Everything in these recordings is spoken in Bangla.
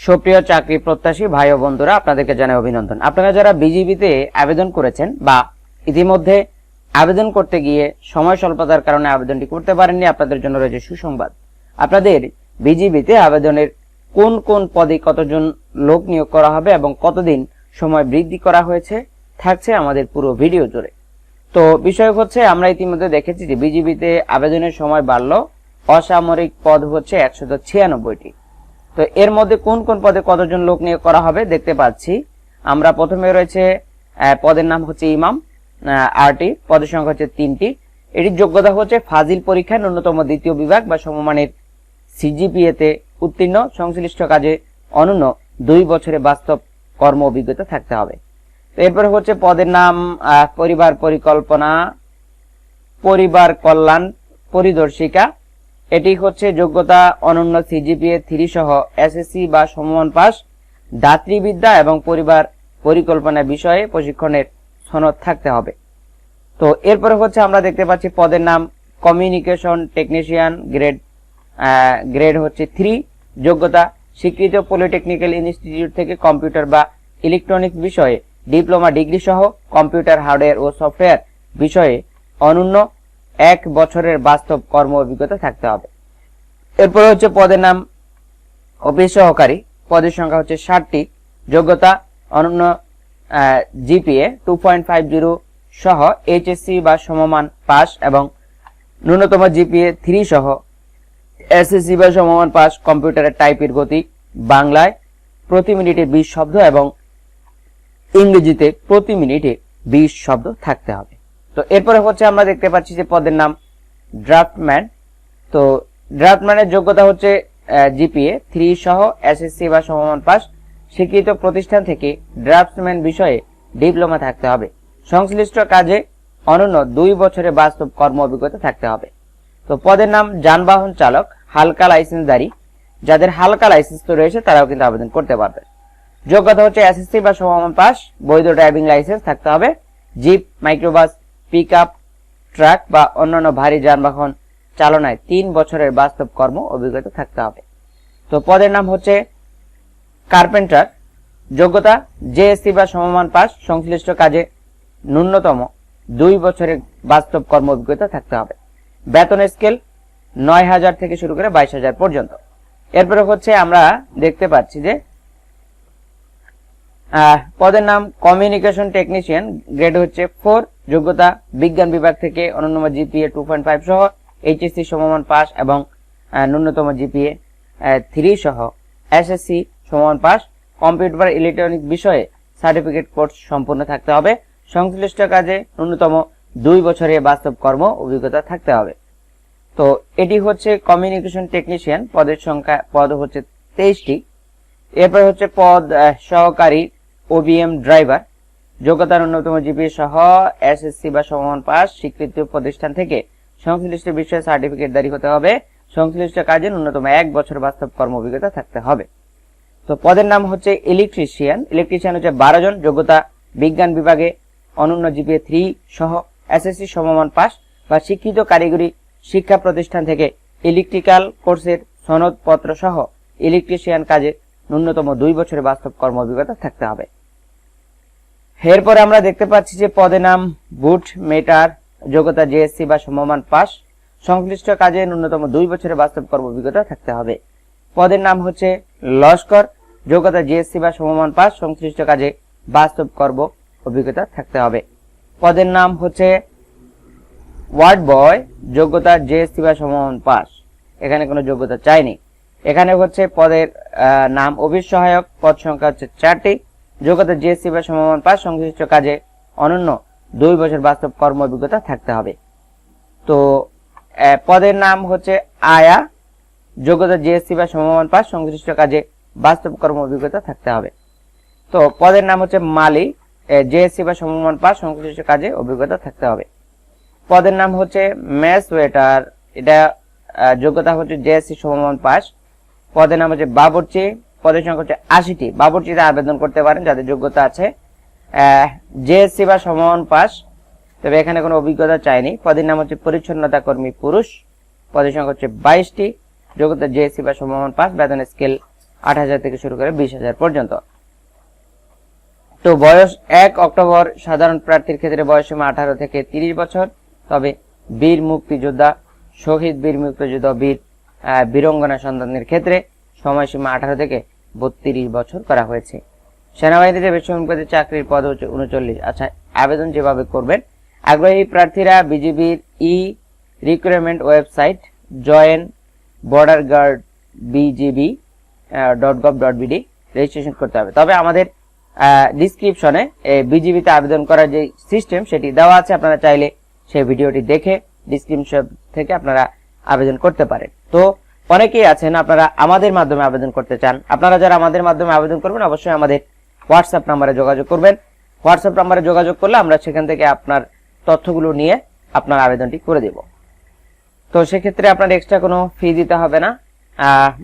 সুপ্রিয় চাকরি প্রত্যাশী ভাই ও বন্ধুরা, আপনাদেরকে জানাই অভিনন্দন। আপনারা যারা বিজিবিতে আবেদন করেছেন বা ইতিমধ্যে আবেদন করতে গিয়ে সময় স্বল্পতার কারণে আবেদনটি করতে পারেননি, আপনাদের জন্য রয়েছে সুসংবাদ। আপনাদের বিজিবিতে আবেদনের কোন কোন পদে কতজন লোক নিয়োগ করা হবে এবং কতদিন সময় বৃদ্ধি করা হয়েছে, থাকছে আমাদের পুরো ভিডিও জুড়ে। তো বিষয় হচ্ছে, আমরা ইতিমধ্যে দেখেছি যে বিজিবিতে আবেদনের সময় বাড়লো। অসামরিক পদ হচ্ছে একশত ছিয়ানব্বইটি। তো এর মধ্যে কোন কোন পদে কতজন লোক নিয়োগ করা হবে দেখতে পাচ্ছি। আমরা প্রথমে রয়েছে পদের নাম হচ্ছে ইমাম আরটি, পদের সংখ্যা হচ্ছে তিনটি। এটির যোগ্যতা হচ্ছে ফাজিল পরীক্ষায় ন্যূনতম দ্বিতীয় বিভাগ বা সমমানের সিজিপিএ তে উত্তীর্ণ, সংশ্লিষ্ট কাজে অনন্য দুই বছরে বাস্তব কর্ম অভিজ্ঞতা থাকতে হবে। তো এরপরে হচ্ছে পদের নাম পরিবার পরিকল্পনা, পরিবার কল্যাণ, পরিদর্শিকা এটি হচ্ছে যোগ্যতা অনন্য সিজিপিএ থ্রি সহ এসএসসি বা সমমান পাস দাত্রীবিদ্যা এবং পরিবার পরিকল্পনা বিষয়ে প্রশিক্ষণের সনদ থাকতে হবে। তো এরপরে হচ্ছে আমরা দেখতে পাচ্ছি পদের নাম কমিউনিকেশন টেকনিশিয়ান গ্রেড গ্রেড হচ্ছে থ্রি, যোগ্যতা স্বীকৃত পলিটেকনিক্যাল ইনস্টিটিউট থেকে কম্পিউটার বা ইলেকট্রনিক্স বিষয়ে ডিপ্লোমা ডিগ্রি সহ কম্পিউটার হার্ডওয়্যার ও সফটওয়্যার বিষয়ে অনন্য এক বছরের বাস্তব কর্ম অভিজ্ঞতা থাকতে হবে। এরপরে হচ্ছে পদের নাম অফিস সহকারী। পদের সংখ্যা হচ্ছে ষাটটি। যোগ্যতা অনন্য GPA two point five zero সহ এইচএসসি বা সমমান পাস এবং ন্যূনতম জিপিএ থ্রি সহ এসএসসি বা সমমান পাস কম্পিউটারের টাইপের গতি বাংলায় প্রতি মিনিটে বিশ শব্দ এবং ইংরেজিতে প্রতি মিনিটে বিশ শব্দ থাকতে হবে। তো এরপরে হচ্ছে আমরা দেখতে পাচ্ছি যে পদের নাম ড্রাফটম্যান তো ড্রাফটম্যানের যোগ্যতা হচ্ছে জিপিএ থ্রি সহ এসএসসি বা সমমান পাস। স্বীকৃত প্রতিষ্ঠান থেকে ড্রাফটম্যান বিষয়ে ডিপ্লোমা থাকতে হবে। সংশ্লিষ্ট কাজে অনন্য দুই বছরের বাস্তব কর্ম অভিজ্ঞতা থাকতে হবে। তো পদের নাম যানবাহন চালক, হালকা লাইসেন্সধারী। যাদের হালকা লাইসেন্স তো রয়েছে, তারাও কিন্তু আবেদন করতে পারবে। যোগ্যতা হচ্ছে এসএসসি বা সমমান পাস। বৈধ ড্রাইভিং লাইসেন্স থাকতে হবে। Jeep, microbus pick up truck বা অন্যান্য ভারী যানবাহন চালনায় তিন বছরের বাস্তব কর্ম অভিজ্ঞতা থাকতে হবে। তো পদের নাম হচ্ছে কার্পেন্টার। যোগ্যতা জেএসসি বা সমমান পাস, সংশ্লিষ্ট কাজে ন্যূনতম দুই বছরের বাস্তব কর্ম অভিজ্ঞতা থাকতে হবে। বেতন স্কেল নয় হাজার থেকে শুরু করে বাইশ হাজার পর্যন্ত। এরপরে হচ্ছে আমরা দেখতে পাচ্ছি যে পদের নাম কমিউনিকেশন টেকনিশিয়ান গ্রেড হচ্ছে ফোর যোগ্যতা বিজ্ঞান বিভাগ থেকে অন্যতম জিপিএ টু পয়েন্ট ফাইভ সহ এইচএসসি সমমান পাস এবং ন্যূনতম জিপিএ থ্রি সহ। এসএসসি সমমান পাস কম্পিউটার ইলেকট্রনিক বিষয়ে সার্টিফিকেট কোর্স সম্পূর্ণ থাকতে হবে। সংশ্লিষ্ট কাজে ন্যূনতম দুই বছরের বাস্তব কর্ম অভিজ্ঞতা থাকতে হবে। তো এটি হচ্ছে কমিউনিকেশন টেকনিশিয়ান পদের সংখ্যা, পদ হচ্ছে তেইশটি। এরপর হচ্ছে পদ সহকারী ওবিএম ড্রাইভার যোগ্যতার অন্যতম জিপি সহ এসএসসি বা সমমান পাস স্বীকৃত প্রতিষ্ঠান থেকে সংশ্লিষ্ট বিষয়ে সার্টিফিকেট জারি হতে হবে। সংশ্লিষ্ট কাজে ন্যূনতম এক বছর বাস্তব কর্ম অভিজ্ঞতা থাকতে হবে। তো পদের নাম হচ্ছে ইলেকট্রিশিয়ান ইলেকট্রিশিয়ান হচ্ছে বারো জন, যোগ্যতা বিজ্ঞান বিভাগে অনন্য জিপিএ থ্রি সহ এসএসসি সমমান পাস বা শিক্ষিত কারিগরি শিক্ষা প্রতিষ্ঠান থেকে ইলেকট্রিক্যাল কোর্সের সনদপত্র সহ ইলেকট্রিশিয়ান কাজে ন্যূনতম দুই বছরের বাস্তব কর্ম অভিজ্ঞতা থাকতে হবে। এরপরে আমরা দেখতে পাচ্ছি যে পদে নাম বুট, মেটার, যোগ্যতা জেএসসি বা সমমান পাস। সংশ্লিষ্ট কাজে ন্যূনতম দুই বছরের বাস্তব কর্ম অভিজ্ঞতা থাকতে হবে। পদের নাম হচ্ছে লস্কর, যোগ্যতা জিএসসি বা সমমান পাস, সংশ্লিষ্ট কাজে বাস্তব কর্ম অভিজ্ঞতা থাকতে হবে। পদের নাম হচ্ছে ওয়ার্ড বয়, যোগ্যতা জেএসসি বা সমমান পাস। এখানে কোনো যোগ্যতা চাইনি। এখানে হচ্ছে পদের নাম অভিসহায়ক, পদ সংখ্যা হচ্ছে চারটি। যোগ্যতা জিএসসি বা সমমান পাস সংশ্লিষ্ট কাজে অনন্য দুই বছর বাস্তব কর্ম অভিজ্ঞতা থাকতে হবে। তো পদের নাম হচ্ছে আয়া। যোগ্যতা জিএসসি বা সমমান পাস সংশ্লিষ্ট কাজে বাস্তব কর্ম অভিজ্ঞতা থাকতে হবে। তো, পদের নাম হচ্ছে মালি। জেএসসি বা সমমান পাস সংশ্লিষ্ট কাজে অভিজ্ঞতা থাকতে হবে। পদের নাম হচ্ছে ম্যাস ওয়েটার। এটা যোগ্যতা হচ্ছে জেএসসি সমমান পাস পদের নাম হচ্ছে বাবরচি। পদের সংখ্যা হচ্ছে আশিটি। বাবরচিতে আবেদন করতে পারেন, যাদের যোগ্যতা আছে জেএসসি বা সমমান পাস। তবে এখানে কোনো অভিজ্ঞতা চায়নি পদের নাম হচ্ছে পরিচ্ছন্নতা কর্মী পুরুষ। পদের সংখ্যা হচ্ছে বাইশটি। যোগ্যতা জেএসসি বা সমমান পাস। বেতন স্কেল আট হাজার থেকে শুরু করে বিশ হাজার পর্যন্ত। তো বয়স এক অক্টোবর। সাধারণ প্রার্থীর ক্ষেত্রে বয়সসীমা আঠারো থেকে তিরিশ বছর। তবে বীর মুক্তিযোদ্ধা, শহীদ বীর মুক্তিযোদ্ধা, বীর বীরঙ্গনা সন্তানদের ক্ষেত্রে সময়সীমা আঠারো থেকে বত্রিশ বছর করা হয়েছে। সেনাবাহিনীতে বেসামরিক পদে চাকরির পদ হচ্ছে উনচল্লিশ। আচ্ছা আবেদন যেভাবে করবেন, আগ্রহী প্রার্থীরা বিজিবির e recruitment website join border guard BGB dot gov dot BD registration করতে হবে। তবে আমাদের ডিসক্রিপশনে বিজিবিতে আবেদন করার যে সিস্টেম সেটি দেওয়া আছে, আপনারা চাইলে সেই ভিডিওটি দেখে ডিসক্রিপশন থেকে আপনারা আবেদন করতে পারেন। তো অনেকেই আছেন, আপনারা আমাদের মাধ্যমে আবেদন করতে চান। আপনারা যারা আমাদের মাধ্যমে আবেদন করবেন, অবশ্যই আমাদের হোয়াটসঅ্যাপ নাম্বারে যোগাযোগ করবেন। হোয়াটসঅ্যাপ নাম্বারে যোগাযোগ করলে আমরা সেখান থেকে আপনার তথ্যগুলো নিয়ে আপনার আবেদনটি করে দেব। তো সেক্ষেত্রে আপনার এক্সট্রা কোনো ফি দিতে হবে না।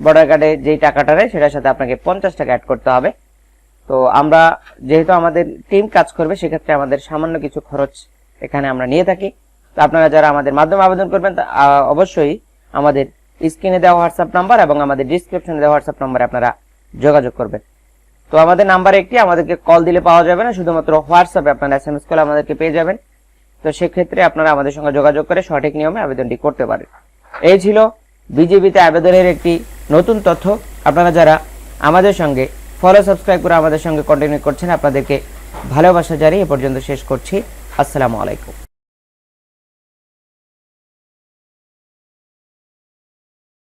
বর্ডার কার্ডে যেই টাকাটা নেয়, সেটার সাথে আপনাকে পঞ্চাশ টাকা অ্যাড করতে হবে। তো আমরা যেহেতু আমাদের টিম কাজ করবে, সেক্ষেত্রে আমাদের সামান্য কিছু খরচ এখানে আমরা নিয়ে থাকি। তো আপনারা যারা আমাদের মাধ্যমে আবেদন করবেন অবশ্যই আমাদের স্ক্রিনে দেওয়া হোয়াটসঅ্যাপ নাম্বার এবং আমাদের ডিসক্রিপশনে দেওয়া হোয়াটসঅ্যাপ নাম্বারে আপনারা যোগাযোগ করবেন। তো আমাদের নাম্বার একটি, আমাদেরকে কল দিলে পাওয়া যাবে না, শুধুমাত্র হোয়াটসঅ্যাপে আপনারা এস এম এস করলে আমাদেরকে পেয়ে যাবেন। তো সেক্ষেত্রে আপনারা আমাদের সঙ্গে যোগাযোগ করে সঠিক নিয়মে আবেদনটি করতে পারেন। এই ছিল বিজেপিতে আবেদনের একটি নতুন তথ্য। আপনারা যারা আমাদের সঙ্গে ফলো সাবস্ক্রাইব করে আমাদের সঙ্গে কন্টিনিউ করছেন, আপনাদেরকে ভালোবাসা জানিয়ে এ পর্যন্ত শেষ করছি। আসসালামু আলাইকুম।